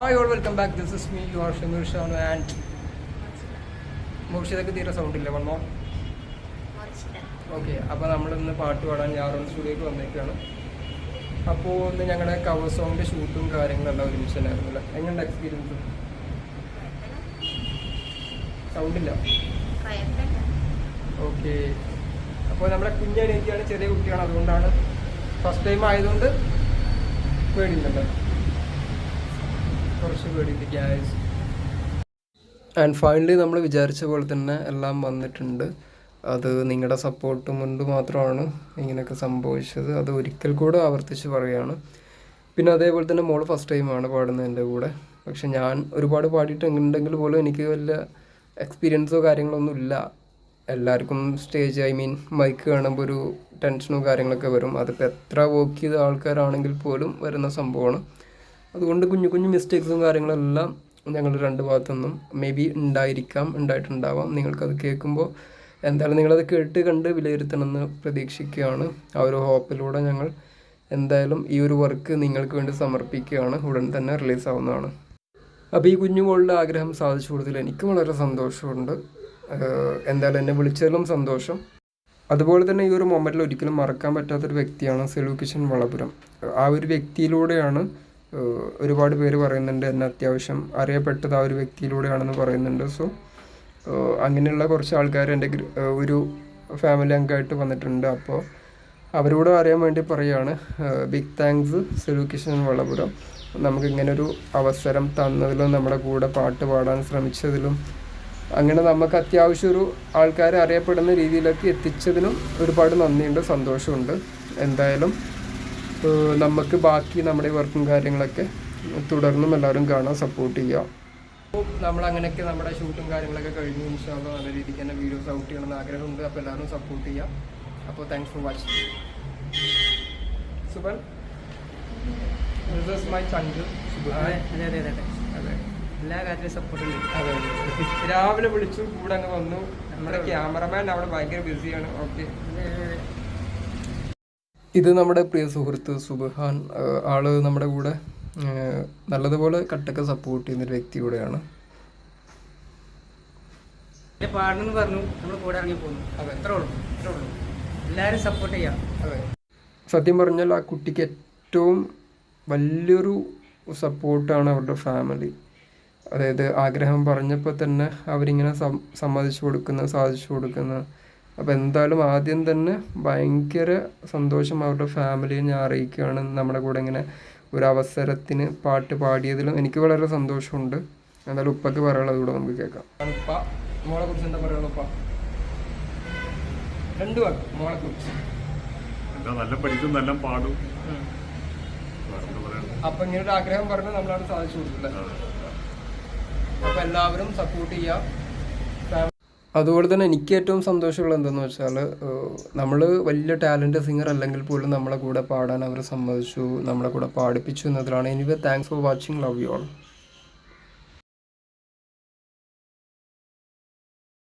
Hi all welcome back this is me you are Shameer Shanu and മോക്ഷിതൊക്കെ തീരെ sound ഇല്ല. വന്നോ okay അപ്പോൾ നമ്മളിന്ന് പാട്ട് പാടാൻ ഞാറോൺ സ്റ്റുഡിയോക്ക് വന്നേക്കാണ്. അപ്പോൾ ഇന്ന് ഞങ്ങളുടെ കവർ സോങ്ങിന്റെ ഷൂട്ടും കാര്യങ്ങളെല്ലാം ഒരുമിച്ച് തന്നെയായിരുന്നില്ല എങ്ങനെയുണ്ട് എക്സ്പീരിയൻസ് സൗണ്ടില്ല ഓക്കെ അപ്പോൾ നമ്മുടെ കുഞ്ഞനിയത്തിയാണ് ചെറിയ കുട്ടിയാണ്. അതുകൊണ്ടാണ് ഫസ്റ്റ് ടൈം ആയതുകൊണ്ട് പേടിയുണ്ടല്ലോ കുറച്ച് പേടിയുണ്ട് ഗ്യാസ് ആൻഡ് ഫൈനലി നമ്മൾ വിചാരിച്ച പോലെ തന്നെ എല്ലാം വന്നിട്ടുണ്ട്. അത് നിങ്ങളുടെ സപ്പോർട്ട് കൊണ്ട് മാത്രമാണ് ഇങ്ങനെയൊക്കെ സംഭവിച്ചത്. അത് ഒരിക്കൽ കൂടെ ആവർത്തിച്ച് പറയുകയാണ്. പിന്നെ അതേപോലെ തന്നെ മോൾ ഫസ്റ്റ് ടൈമാണ് പാടുന്നത് എന്റെ കൂടെ. പക്ഷെ ഞാൻ ഒരുപാട് പാടിയിട്ടുണ്ടെങ്കിൽ പോലും എനിക്ക് വലിയ എക്സ്പീരിയൻസോ കാര്യങ്ങളോ ഒന്നും ഇല്ല. എല്ലാവർക്കും സ്റ്റേജ് ഐ മീൻ മൈക്ക് കാണുമ്പോൾ ഒരു ടെൻഷനോ കാര്യങ്ങളൊക്കെ വരും. അതിപ്പോൾ എത്ര വർക്ക് ചെയ്ത ആൾക്കാരാണെങ്കിൽ പോലും വരുന്ന സംഭവമാണ്. അതുകൊണ്ട് കുഞ്ഞു കുഞ്ഞു മിസ്റ്റേക്സും കാര്യങ്ങളെല്ലാം ഞങ്ങളുടെ രണ്ട് ഭാഗത്തുനിന്നും മേ ബി ഉണ്ടായിരിക്കാം ഉണ്ടായിട്ടുണ്ടാവാം. നിങ്ങൾക്കത് കേൾക്കുമ്പോൾ എന്തായാലും നിങ്ങളത് കേട്ട് കണ്ട് വിലയിരുത്തണമെന്ന് പ്രതീക്ഷിക്കുകയാണ്. ആ ഒരു ഹോപ്പിലൂടെ ഞങ്ങൾ എന്തായാലും ഈ ഒരു വർക്ക് നിങ്ങൾക്ക് വേണ്ടി സമർപ്പിക്കുകയാണ്. ഉടൻ തന്നെ റിലീസ് ആവുന്നതാണ്. അപ്പോൾ ഈ കുഞ്ഞുമോളുടെ ആഗ്രഹം സാധിച്ചു കൊടുത്തതിൽ എനിക്കും വളരെ സന്തോഷമുണ്ട്. എന്തായാലും എന്നെ വിളിച്ചതിലും സന്തോഷം. അതുപോലെ തന്നെ ഈ ഒരു മൊമെന്റിൽ ഒരിക്കലും മറക്കാൻ പറ്റാത്തൊരു വ്യക്തിയാണ് സെലു കിഷൻ വളപുരം. ആ ഒരു വ്യക്തിയിലൂടെയാണ് ഒരുപാട് പേര് പറയുന്നുണ്ട് എന്നെ അത്യാവശ്യം അറിയപ്പെട്ടത് ആ ഒരു വ്യക്തിയിലൂടെയാണെന്ന് പറയുന്നുണ്ട്. സോ അങ്ങനെയുള്ള കുറച്ച് ആൾക്കാർ എന്റെ ഒരു ഫാമിലി അംഗമായിട്ട് വന്നിട്ടുണ്ട്. അപ്പോൾ അവരോട് അറിയാൻ വേണ്ടി പറയുകയാണ്. Big thanks Selu Kishan Valapuram. നമുക്ക് ഇങ്ങനെ ഒരു അവസരം തന്നതിലും നമ്മുടെ കൂടെ പാട്ട് പാടാൻ ശ്രമിച്ചതിലും അങ്ങനെ നമുക്ക് അത്യാവശ്യം ഒരു ആൾക്കാരെ അറിയപ്പെടുന്ന രീതിയിലേക്ക് എത്തിച്ചതിനും ഒരുപാട് നന്ദിയുണ്ട് സന്തോഷമുണ്ട്. എന്തായാലും നമുക്ക് ബാക്കി നമ്മുടെ വർക്കും കാര്യങ്ങളൊക്കെ തുടർന്നും എല്ലാവരും കാണാൻ സപ്പോർട്ട് ചെയ്യുക നമ്മൾ അങ്ങനെയൊക്കെ നമ്മുടെ ഷൂട്ടും കാര്യങ്ങളൊക്കെ കഴിഞ്ഞു ഇൻഷാല്ല നല്ല രീതിക്ക് തന്നെ വീഡിയോസ് ഔട്ട് ചെയ്യണമെന്ന് ആഗ്രഹമുണ്ട്. അപ്പോൾ എല്ലാവരും സപ്പോർട്ട് ചെയ്യാം. അപ്പോൾ thanks for watching സുബൻ? This is my ചങ്ക്. അതെ അതെ അതെ അതെ. അതെ. എല്ലാ കാര്യത്തിലും സപ്പോർട്ട് ഉണ്ട്. രാവിലെ വിളിച്ചു കൂടെ അങ്ങ് വന്നു. നമ്മുടെ ക്യാമറമാൻ അവിടെ ഭയങ്കര ബിസിയാണ് ഓക്കെ ഇത് നമ്മുടെ പ്രിയ സുഹൃത്ത് സുബഹാൻ ആൾ നമ്മുടെ കൂടെ നല്ലതുപോലെ കട്ടൊക്കെ സപ്പോർട്ട് ചെയ്യുന്ന ഒരു വ്യക്തി കൂടെയാണ്. പാടണമെന്ന് പറഞ്ഞു നമ്മൾ കൂടെ ഇറങ്ങി അതെ. ഉള്ളൂ. ഉള്ളൂ. എല്ലാവരും സപ്പോർട്ട് ചെയ്യാം. അതെ. സത്യം പറഞ്ഞാൽ ആ കുട്ടിക്ക് ഏറ്റവും വലിയൊരു സപ്പോർട്ടാണ് അവരുടെ ഫാമിലി അതായത് ആഗ്രഹം പറഞ്ഞപ്പോൾ തന്നെ അവരിങ്ങനെ സമ്മതിച്ചു കൊടുക്കുന്ന സാധിച്ചു കൊടുക്കുന്ന അപ്പോൾ എന്തായാലും ആദ്യം തന്നെ ഭയങ്കര സന്തോഷം അവരുടെ ഫാമിലിയെ ഞാൻ അറിയിക്കുകയാണ്. നമ്മുടെ കൂടെ ഇങ്ങനെ ഒരു അവസരത്തിന് പാട്ട് പാടിയതിലും എനിക്ക് വളരെ സന്തോഷമുണ്ട്. എന്തായാലും ഉപ്പക്ക് പറയാനുള്ളത് കൂടെ നമുക്ക് കേൾക്കാം. ഉപ്പ മോളെ കുറിച്ച് എന്താ ഉപ്പ? രണ്ട് വാക്ക് മോളെ കുറിച്ച്. എന്താ നല്ല പഠിക്കും നല്ല പാടും? അപ്പൊ ഇങ്ങനെ ഒരു ആഗ്രഹം പറഞ്ഞു നമ്മളാണ് സാധിച്ചു കൊടുക്കുന്നത്. അപ്പൊ എല്ലാവരും സപ്പോർട്ട് ചെയ്യുക അതുപോലെ തന്നെ എനിക്ക് ഏറ്റവും സന്തോഷമുള്ള എന്തെന്ന് വെച്ചാൽ നമ്മൾ വലിയ ടാലന്റ് സിംഗർ അല്ലെങ്കിൽ പോലും നമ്മളെ കൂടെ പാടാൻ അവർ സമ്മതിച്ചു നമ്മളെ കൂടെ പാടിപ്പിച്ചു എന്നതിലാണ്. Anyway thanks for watching love you all